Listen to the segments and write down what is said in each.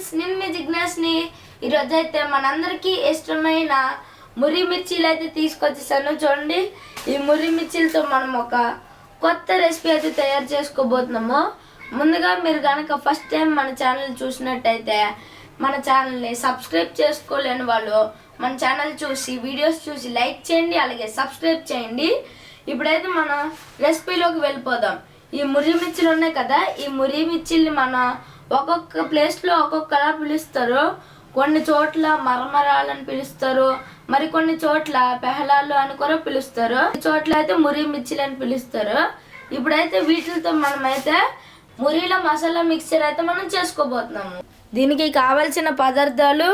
Friends నేను మీ జిజ్ఞాస్ని. ఈరోజు అయితే మనందరికీ ఇష్టమైన మురి మిర్చీలు అయితే తీసుకొచ్చేసాను. చూడండి ఈ మురి మిర్చీలతో మనం ఒక కొత్త రెసిపీ అయితే తయారు చేసుకోబోతున్నాము. ముందుగా మీరు కనుక ఫస్ట్ టైం మన ఛానల్ చూసినట్టయితే మన ఛానల్ని సబ్స్క్రైబ్ చేసుకోలేని వాళ్ళు మన ఛానల్ చూసి వీడియోస్ చూసి లైక్ చేయండి అలాగే సబ్స్క్రైబ్ చేయండి. ఇప్పుడైతే మనం రెసిపీలోకి వెళ్ళిపోదాం. ఈ మురి మిర్చిలు ఉన్నాయి కదా ఈ మురి మిర్చిల్ని మన ఒక్కొక్క ప్లేస్లో ఒక్కొక్కలా పిలుస్తారు. కొన్ని చోట్ల మరమరాలని పిలుస్తారు. మరి కొన్ని చోట్ల పెహలాలు అని కూడా పిలుస్తారు. ఈ చోట్ల అయితే మురి మిర్చిలు అని పిలుస్తారు. ఇప్పుడైతే వీటితో మనమైతే మురిల మసాలా మిక్చర్ అయితే మనం చేసుకోబోతున్నాము. దీనికి కావలసిన పదార్థాలు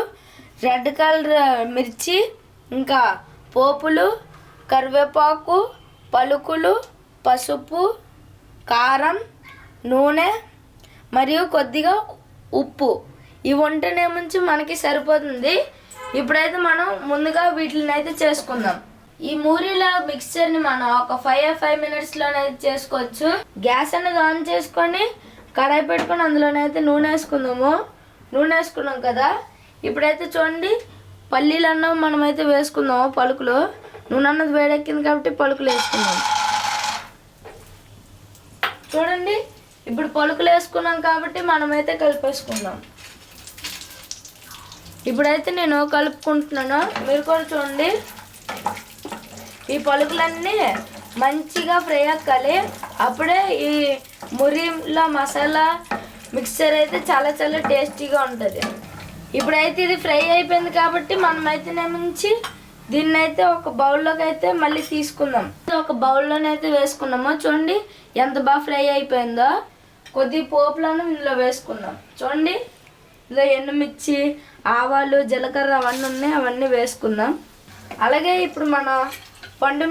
రెడ్ కలర్ మిర్చి ఇంకా పోపులు కరివేపాకు పలుకులు పసుపు కారం నూనె మరియు కొద్దిగా ఉప్పు. ఇవి ఉంటేనేముంచి మనకి సరిపోతుంది? ఇప్పుడైతే మనం ముందుగా వీటిని అయితే చేసుకుందాం. ఈ మూరీల మిక్స్చర్ని మనం ఒక ఫైవ్ ఫైవ్ మినిట్స్లోనైతే చేసుకోవచ్చు. గ్యాస్ అనేది ఆన్ చేసుకొని కడాయి పెట్టుకొని అందులోనైతే నూనె వేసుకుందాము. నూనె వేసుకున్నాం కదా? ఇప్పుడైతే చూడండి పల్లీలు అన్నం మనమైతే వేసుకుందాము పలుకులు. నూనె అన్నది వేడెక్కింది కాబట్టి పలుకులు వేసుకుందాం. చూడండి ఇప్పుడు పలుకులు వేసుకున్నాం కాబట్టి మనమైతే కలిపేసుకుందాం. ఇప్పుడైతే నేను కలుపుకుంటున్నాను. మీరు కూడా చూడండి. ఈ పలుకులన్నీ మంచిగా ఫ్రై అక్కాలి. అప్పుడే ఈ మురిలో మసాలా మిక్చర్ అయితే చాలా చాలా టేస్టీగా ఉంటుంది. ఇప్పుడైతే ఇది ఫ్రై అయిపోయింది కాబట్టి మనమైతే నుంచి దీన్ని అయితే ఒక బౌల్లోకి అయితే మళ్ళీ తీసుకుందాం. ఒక బౌల్లోనైతే వేసుకున్నాము. చూడండి ఎంత బాగా ఫ్రై అయిపోయిందో. కొద్ది పోపులను ఇందులో వేసుకుందాం. చూడండి. ఇందులో ఎండుమిర్చి ఆవాలు జీలకర్ర అవన్నీ ఉన్నాయి. అవన్నీ వేసుకుందాం. అలాగే ఇప్పుడు మన పండు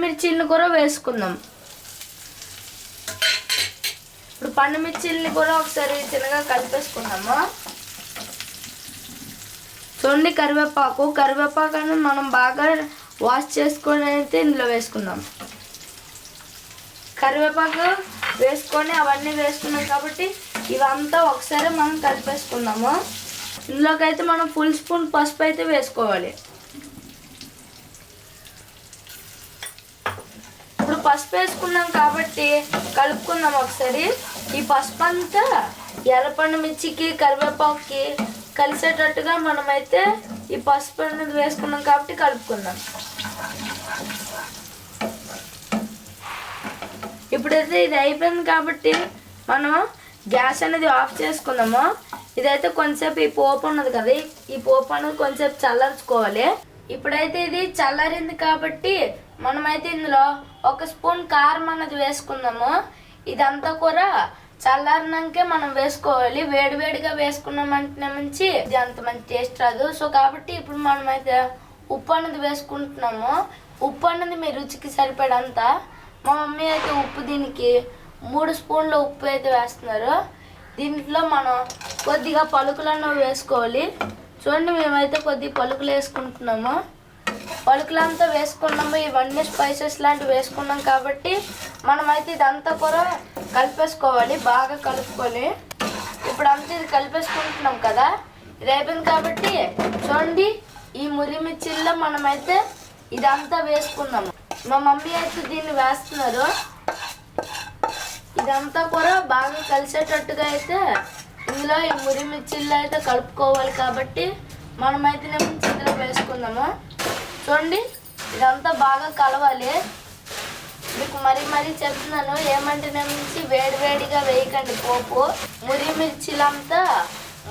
కూడా వేసుకుందాం. ఇప్పుడు పండు మిర్చీలని కూడా ఒకసారి చిన్నగా కలిపేసుకుందాము? చూడండి కరివేపాకు. కరివేపాకు మనం బాగా వాష్ చేసుకొని అయితే ఇందులో వేసుకుందాం. కరివేపాకు వేసుకొని అవన్నీ వేసుకున్నాం కాబట్టి ఇవంతా ఒకసారి మనం కలిపేసుకుందాము. ఇందులోకైతే మనం ఫుల్ స్పూన్ పసుపు అయితే వేసుకోవాలి. ఇప్పుడు పసుపు వేసుకున్నాం కాబట్టి కలుపుకుందాం ఒకసారి. ఈ పసుపు అంతా ఎర్రపండు మిర్చికి కరివేపాకుకి కలిసేటట్టుగా మనమైతే ఈ పసుపు అనేది వేసుకున్నాం కాబట్టి కలుపుకుందాం. ఇప్పుడైతే ఇది అయిపోయింది కాబట్టి మనం గ్యాస్ అనేది ఆఫ్ చేసుకుందాము. ఇదైతే కొంచెంసేపు ఈ పోపు ఉన్నది కదా ఈ- పోపు అనేది కొంచెంసేపు చల్లర్చుకోవాలి. ఇప్పుడైతే ఇది చల్లారింది కాబట్టి మనమైతే ఇందులో ఒక స్పూన్ కారం అన్నది వేసుకుందాము. ఇదంతా కూడా చల్లారినాకే మనం వేసుకోవాలి. వేడివేడిగా వేసుకున్నాం వేసుకున్నామంటే మంచి ఇది అంత మంచి టేస్ట్ రాదు. సో కాబట్టి ఇప్పుడు మనమైతే ఉప్పు అన్నది వేసుకుంటున్నాము. ఉప్పు అన్నది మీ రుచికి సరిపడంత మా మమ్మీ అయితే ఉప్పు దీనికి మూడు స్పూన్ల ఉప్పు అయితే వేస్తున్నారు. దీంట్లో మనం కొద్దిగా పలుకులను వేసుకోవాలి. చూడండి మేమైతే కొద్ది పలుకులు వేసుకుంటున్నాము. పలుకులంతా వేసుకున్నాము. ఇవన్నీ స్పైసెస్ లాంటివి వేసుకున్నాం కాబట్టి మనమైతే ఇదంతా కూడా కలిపేసుకోవాలి బాగా కలుపుకొని. ఇప్పుడు అంతా ఇది కలిపేసుకుంటున్నాం కదా ఇది అయిపోయింది కాబట్టి చూడండి ఈ మురిమిర్చిల్లో మనమైతే ఇదంతా వేసుకున్నాము. మా మమ్మీ అయితే దీన్ని వేస్తున్నారు. ఇదంతా కూడా బాగా కలిసేటట్టుగా అయితే ఇందులో ఈ మురిమిర్చిలో అయితే కలుపుకోవాలి కాబట్టి మనమైతే ఇందులో వేసుకుందాము. చూడండి ఇదంతా బాగా కలవాలి. మీకు మరీ మరీ చెప్తున్నాను ఏమంటే నుంచి వేడి వేడిగా వేయకండి పోపు. మురి మిర్చిలంతా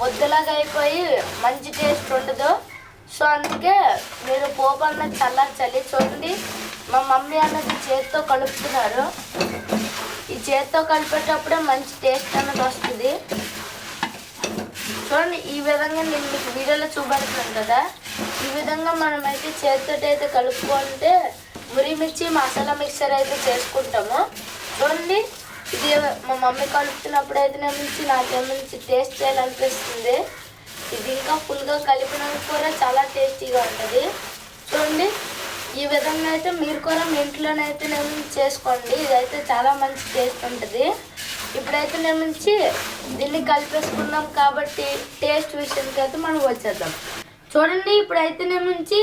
ముద్దలాగా అయిపోయి మంచి టేస్ట్ ఉండదు. సో అందుకే మీరు పోపు అన్నది చలి చూడండి మా మమ్మీ అన్నది చేత్తో కలుపుతున్నారు. ఈ చేత్తో కలిపేటప్పుడే మంచి టేస్ట్ అన్నది వస్తుంది. చూడండి ఈ విధంగా నేను మీకు వీడియోలో చూపెడుతున్నాను కదా. ఈ విధంగా మనమైతే చేతితో అయితే కలుపుకుంటే మురి మిర్చి మసాలా మిక్సర్ అయితే చేసుకుంటాము. చూడండి ఇది మా మమ్మీ కలుపుతున్నప్పుడు అయితే నుంచి నాకేమించి టేస్ట్ చేయాలనిపిస్తుంది. ఇది ఇంకా ఫుల్గా కలిపినందుకు కూడా చాలా టేస్టీగా ఉంటుంది. చూడండి ఈ విధంగా అయితే మీరు కూడా మీ ఇంట్లోనైతే నేను చేసుకోండి. ఇదైతే చాలా మంచి టేస్ట్ ఉంటుంది. ఇప్పుడైతే నేను నుంచి దీన్ని కలిపేసుకున్నాం కాబట్టి టేస్ట్ విషయానికి అయితే మనం వచ్చేద్దాం. చూడండి ఇప్పుడైతే నేను నుంచి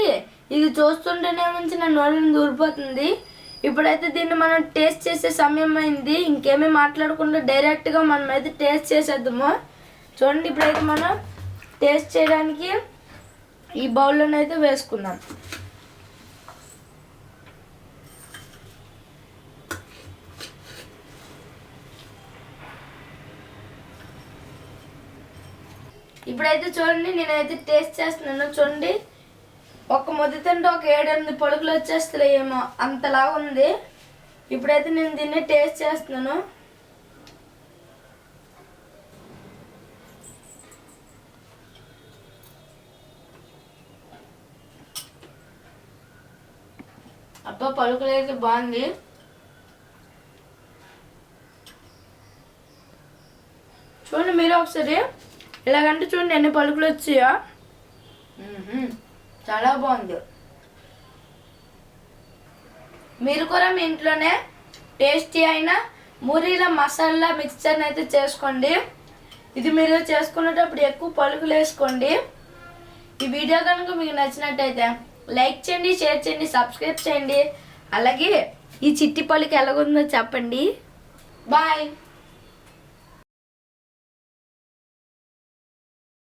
ఇది చూస్తుంటేనే నుంచి నా నోళ్ళని దూరిపోతుంది ఇప్పుడైతే దీన్ని మనం టేస్ట్ చేసే సమయం అయింది. ఇంకేమీ మాట్లాడకుండా డైరెక్ట్గా మనం అయితే టేస్ట్ చేసేద్దాము. చూడండి ఇప్పుడైతే మనం టేస్ట్ చేయడానికి ఈ బౌల్లోనైతే వేసుకుందాం. ఇప్పుడైతే చూడండి నేనైతే టేస్ట్ చేస్తున్నాను. చూడండి ఒక ముద్ద ఒక ఏడెనిమిది పలుకులు వచ్చేస్తలేమో అంతలా ఉంది. ఇప్పుడైతే నేను దీన్ని టేస్ట్ చేస్తున్నాను. అబ్బా పలుకులు అయితే బాగుంది. చూడండి మీరు ఒకసారి ఇలాగంటే చూడండి ఎన్ని పలుకులు వచ్చాయో. చాలా బాగుంది. మీరు కూడా మీ ఇంట్లోనే టేస్టీ అయిన మురీల మసాలా మిక్స్చర్ని అయితే చేసుకోండి. ఇది మీరు చేసుకునేటప్పుడు ఎక్కువ పలుకులు వేసుకోండి. ఈ వీడియో కనుక మీకు నచ్చినట్టయితే లైక్ చేయండి షేర్ చేయండి సబ్స్క్రైబ్ చేయండి. అలాగే ఈ చిట్టి పలుకు ఎలాగుందో చెప్పండి. బాయ్.